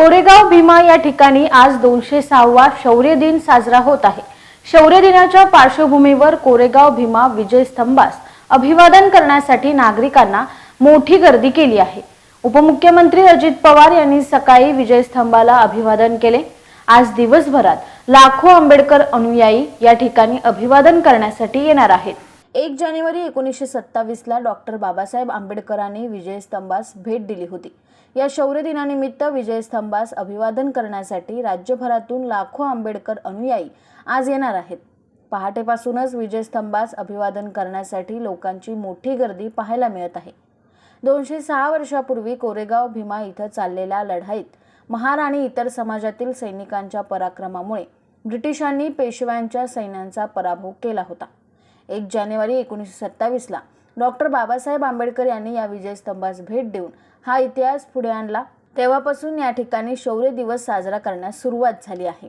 कोरेगाव भीमा या ठिकाणी आज दोनशे सहावा शौर्य दिन साजरा होत आहे. शौर्य दिनाच्या पार्श्वभूमीवर कोरेगाव भीमा विजय स्तंभास अभिवादन करण्यासाठी नागरिकांना मोठी गर्दी केली आहे. उपमुख्यमंत्री अजित पवार यांनी सकाळी विजय स्तंभाला अभिवादन केले. आज दिवसभरात लाखो आंबेडकर अनुयायी या ठिकाणी अभिवादन करण्यासाठी येणार आहेत. एक जानेवारी एकोणीसशे सत्तावीसला डॉक्टर बाबासाहेब आंबेडकरांनी विजयस्तंभास भेट दिली होती. या शौर्य दिनानिमित्त विजयस्तंभास अभिवादन करण्यासाठी राज्यभरातून लाखो आंबेडकर अनुयायी आज येणार आहेत. पहाटेपासूनच विजयस्तंभास अभिवादन करण्यासाठी लोकांची मोठी गर्दी पाहायला मिळत आहे. दोनशे सहा वर्षापूर्वी कोरेगाव भीमा इथं चाललेल्या लढाईत महार आणि इतर समाजातील सैनिकांच्या पराक्रमामुळे ब्रिटिशांनी पेशव्यांच्या सैन्यांचा पराभव केला होता. एक जानेवारी एकोणीसशे सत्तावीसला. डॉक्टर बाबासाहेब आंबेडकर यांनी या विजयस्तंभास भेट देऊन हा इतिहास पुढे आणला. तेव्हापासून या ठिकाणी शौर्य दिवस साजरा करण्यास सुरुवात झाली आहे.